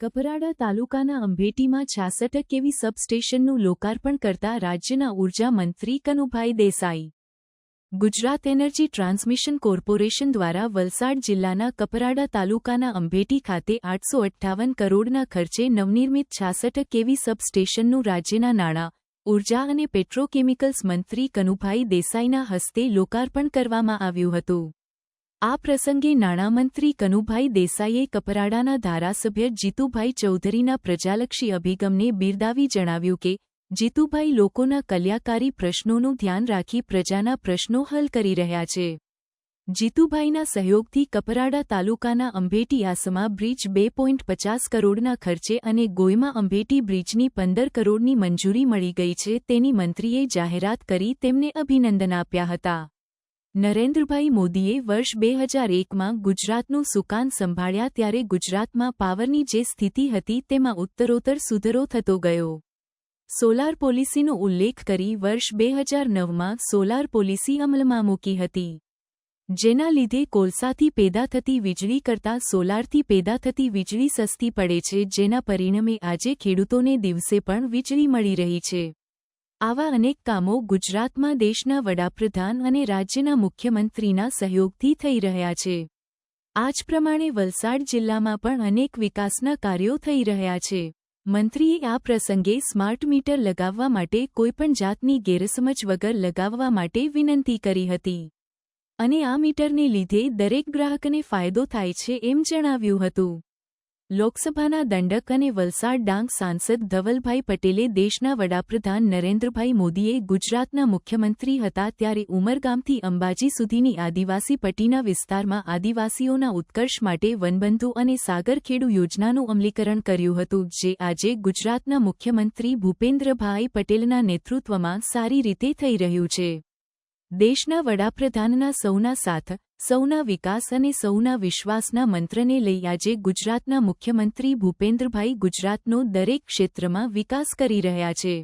કપરાડા તાલુકાના અંભેટીમાં છાસઠ કેવી સબસ્ટેશનનું લોકાર્પણ કરતા રાજ્યના ઊર્જા મંત્રી Kanubhai Desai. Gujarat energy transmission corporation દ્વારા વલસાડ જિલ્લાના કપરાડા તાલુકાના અંભેટી ખાતે આઠસો અઠ્ઠાવન કરોડના ખર્ચે નવનિર્મિત છાસઠ કેવી સબસ્ટેશનનું રાજ્યના નાણાં, ઊર્જા અને પેટ્રોકેમિકલ્સ મંત્રી કનુભાઈ દેસાઈના હસ્તે લોકાર્પણ કરવામાં આવ્યું હતું. આ પ્રસંગે નાણામંત્રી કનુભાઈ દેસાઈએ કપરાડાના ધારાસભ્ય જીતુભાઈ ચૌધરીના પ્રજાલક્ષી અભિગમને બિરદાવી જણાવ્યું કે, જીતુભાઈ લોકોના કલ્યાકારી પ્રશ્નોનું ધ્યાન રાખી પ્રજાના પ્રશ્નો હલ કરી રહ્યા છે. જીતુભાઈના સહયોગથી કપરાડા તાલુકાના અંભેટી આસમાં બ્રિજ બે પોઈન્ટ પચાસ કરોડના ખર્ચે અને ગોયમાં અંભેટી બ્રિજની પંદર કરોડની મંજૂરી મળી ગઈ છે તેની મંત્રીએ જાહેરાત કરી તેમને અભિનંદન આપ્યા હતા. નરેન્દ્રભાઈ મોદીએ વર્ષ બે હજાર એકમાં ગુજરાતનું સુકાન સંભાળ્યા ત્યારે ગુજરાતમાં પાવરની જે સ્થિતિ હતી તેમાં ઉત્તરોત્તર સુધરો થતો ગયો. સોલાર પોલિસીનો ઉલ્લેખ કરી વર્ષ બે હજાર નવમાં સોલાર પોલિસી અમલમાં મૂકી હતી. જેના લીધે કોલસાથી પેદા થતી વીજળી કરતાં સોલારથી પેદા થતી વીજળી સસ્તી પડે છે, જેના પરિણામે આજે ખેડૂતોને દિવસે પણ વીજળી મળી રહી છે. આવા અનેક કામો ગુજરાતમાં દેશના વડાપ્રધાન અને રાજ્યના મુખ્યમંત્રીના સહયોગથી થઈ રહ્યા છે. આજ પ્રમાણે વલસાડ જિલ્લામાં પણ અનેક વિકાસના કાર્યો થઈ રહ્યા છે. મંત્રીએ આ પ્રસંગે સ્માર્ટ મીટર લગાવવા માટે કોઈપણ જાતની ગેરસમજ વગર લગાવવા માટે વિનંતી કરી હતી. અને આ મીટરને લીધે દરેક ગ્રાહકને ફાયદો થાય છે એમ જણાવ્યું હતું. લોકસભાના દંડક અને વલસાડ ડાંગ સાંસદ ધવલભાઈ પટેલે દેશના વડાપ્રધાન નરેન્દ્રભાઈ મોદીએ ગુજરાતના મુખ્યમંત્રી હતા ત્યારે ઉમરગામથી અંબાજી સુધીની આદિવાસી પટ્ટીના વિસ્તારમાં આદિવાસીઓના ઉત્કર્ષ માટે વનબંધુ અને સાગરખેડુ યોજનાનું અમલીકરણ કર્યું હતું, જે આજે ગુજરાતના મુખ્યમંત્રી ભૂપેન્દ્રભાઈ પટેલના નેતૃત્વમાં સારી રીતે થઈ રહ્યું છે. દેશના વડાપ્રધાનના સૌના સાથ સૌના વિકાસ અને સૌના વિશ્વાસના મંત્રને લઈ આજે ગુજરાતના મુખ્યમંત્રી ભૂપેન્દ્રભાઈ ગુજરાતનો દરેક ક્ષેત્રમાં વિકાસ કરી રહ્યા છે.